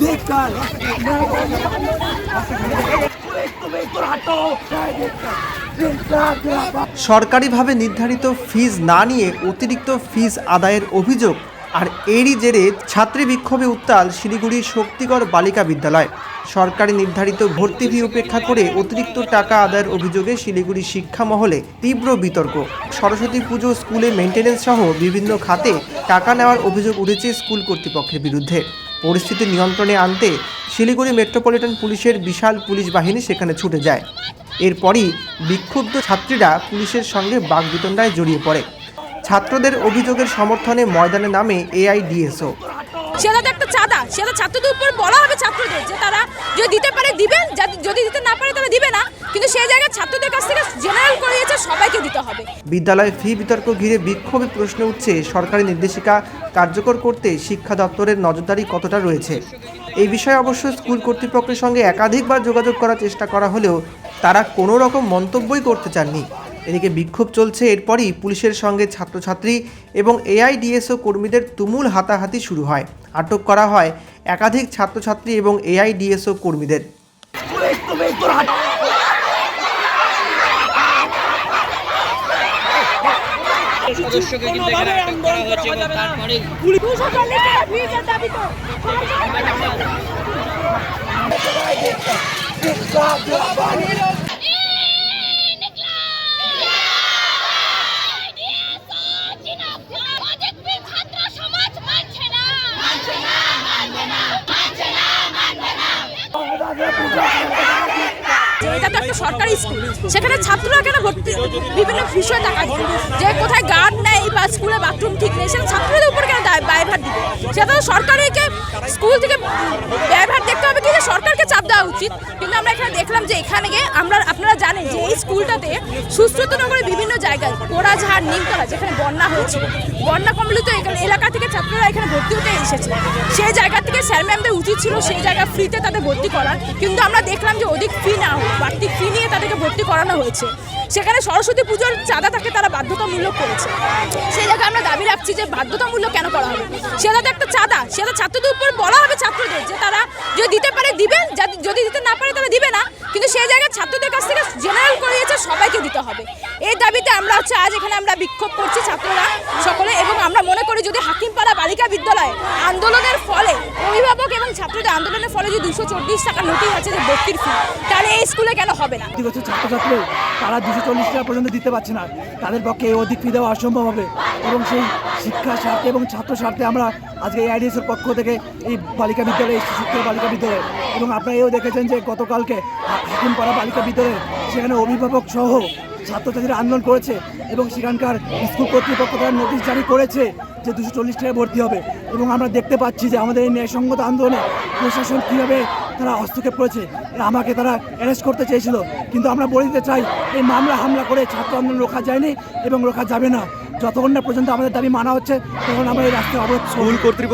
ধিক্কার ধিক্কার। সরকারিভাবে নির্ধারিত ফিজ না নিয়ে অতিরিক্ত ফিজ আদায়ের অভিযোগ, আর এরই জেরে ছাত্রী বিক্ষোভে উত্তাল শিলিগুড়ির শক্তিগড় বালিকা বিদ্যালয় সরকারি নির্ধারিত ভর্তি ফি উপেক্ষা করে অতিরিক্ত টাকা আদায়ের অভিযোগে শিলিগুড়ি শিক্ষা মহলে তীব্র বিতর্ক সরস্বতী পুজো, স্কুলে মেনটেন্যান্স সহ বিভিন্ন খাতে টাকা নেওয়ার অভিযোগ উঠেছে স্কুল কর্তৃপক্ষের বিরুদ্ধে পরিস্থিতি নিয়ন্ত্রণে আনতে শিলিগুড়ি মেট্রোপলিটন পুলিশের বিশাল পুলিশ বাহিনী সেখানে ছুটে যায়। এরপরই বিক্ষুব্ধ ছাত্রীরা পুলিশের সঙ্গে বাগবিতণ্ডায় জড়িয়ে পড়ে। ছাত্রদের অভিযোগের সমর্থনে ময়দানে নামে এআইডিএসও। সেটা তো একটা চাঁদা, সেটা ছাত্রদের উপর বলা হবে ছাত্রদের যে তারা যদি দিতে পারে দিবেন, যদি- দিতে না পারে তাহলে দিবে না। কিন্তু সেই জায়গায় ছাত্রদের কাছ থেকে জেনারেল করিয়েছে সবাইকে দিতে হবে। বিদ্যালয়ে ফি বিতর্ক ঘিরে বিক্ষোভে প্রশ্ন উঠছে সরকারি নির্দেশিকা কার্যকর করতে শিক্ষা দপ্তরের নজরদারি কতটা রয়েছে? এই বিষয়ে অবশ্য স্কুল কর্তৃপক্ষের সঙ্গে একাধিকবার যোগাযোগ করার চেষ্টা করা হলেও তারা কোনো রকম মন্তব্যই করতে চাননি। এদিকে বিক্ষোভ চলছে এরপরই পুলিশের সঙ্গে ছাত্রছাত্রী এবং এআইডিএসও কর্মীদের তুমুল হাতাহাতি শুরু হয়। আটক করা হয় একাধিক ছাত্রছাত্রী এবং এআইডিএসও কর্মীদের। সদস্যকে কিন্তু এখানে আটক করা হয়েছে এবং তারপরে দুশো চল্লিশ টাকা ফিজের দাবি তো যে এটা তো একটা সরকারি স্কুল, সেখানে ছাত্ররা কেন ভর্তি? বিভিন্ন বিষয় টাকা দিবে। যে কোথায় গার্ড নেই বা স্কুলে বাথরুম ঠিক নেই, সেখানে ছাত্রদের উপর কেন ব্যয়ভার দিবে? সেটা তো সরকারিকে, স্কুল থেকে ব্যয়ভার দেখতে হবে কি যে সরকারকে চাপ দেওয়া উচিত। কিন্তু আমরা এখানে দেখলাম যে এখানে গিয়ে আমরা, আপনারা জানেন যে এই স্কুলটাতে সুশ্রুতনগরের বিভিন্ন জায়গায় কোড়াঝাড় নিমতলা যেখানে বন্যা হয়েছে, বন্যা কমলিত এখানে এলাকা থেকে ছাত্ররা এখানে ভর্তি হতে এসেছে। সেই জায়গা থেকে স্যার ম্যামদের উচিত ছিল সেই জায়গা ফ্রিতে তাদের ভর্তি করার। কিন্তু আমরা দেখলাম যে অধিক ফি না বাড়তি ফি নিয়ে তাদেরকে ভর্তি করানো হয়েছে। সেখানে সরস্বতী পুজোর চাঁদা তাকে তারা বাধ্যতামূলক করেছে। সেই জায়গায় আমরা দাবি রাখছি যে বাধ্যতামূলক কেন করা হবে? সেটা তো একটা চাঁদা সেটা ছাত্রদের উপর বলা হবে ছাত্রদের যে তারা যদি দিতে পারে দিবেন যদি- দিতে না পারে তারা দিবে না। কিন্তু সেই জায়গায় ছাত্রদের কাছ থেকে জেনারেল করিয়েছে, সবাইকে দিতে হবে। এই দাবিতে আমরা হচ্ছে আজ এখানে আমরা বিক্ষোভ করছি ছাত্ররা সকলে এবং আমরা মনে করি যদি হাকিমপাড়া বালিকা বিদ্যালয়ে আন্দোলনের ফলে অভিভাবক এবং ছাত্রদের আন্দোলনের ফলে যে দুশো চল্লিশ টাকা নোটিশ আছে যে ভর্তির ফি তাহলে এই স্কুলে কেন হবে না? প্রতি বছর ছাত্রছাত্রী তারা দুশো চল্লিশ টাকা পর্যন্ত দিতে পারছে না। তাদের পক্ষে এই অধিক ফি দেওয়া অসম্ভব হবে। এবং সেই শিক্ষা স্বার্থে এবং ছাত্র স্বার্থে আমরা আজকে এআইডিএস এর পক্ষ থেকে এই বালিকা বিদ্যালয়ে শিক্ষা বালিকা বিদ্যালয়ে। এবং আপনারা এও দেখেছেন যে গতকালকে হাকিমপাড়া বালিকা বিদ্যালয়ে সেখানে অভিভাবক সহ ছাত্রছাত্রীরা আন্দোলন করেছে এবং সেখানকার স্কুল কর্তৃপক্ষ তারা নোটিশ জারি করেছে যে দুশো চল্লিশ টাকায় ভর্তি হবে। এবং আমরা দেখতে পাচ্ছি যে আমাদের এই ন্যায়সঙ্গত আন্দোলনে প্রশাসন কীভাবে তারা হস্তক্ষেপ করেছে, আমাকে তারা অ্যারেস্ট করতে চেয়েছিল কিন্তু আমরা বলে দিতে চাই, এই মামলা হামলা করে ছাত্র আন্দোলন রোখা যায়নি এবং রোখা যাবে না যতক্ষণ না পর্যন্ত আমাদের দাবি মানা হচ্ছে তখন আমরা এই রাস্তায় অবরোধ। স্কুল কর্তৃপক্ষ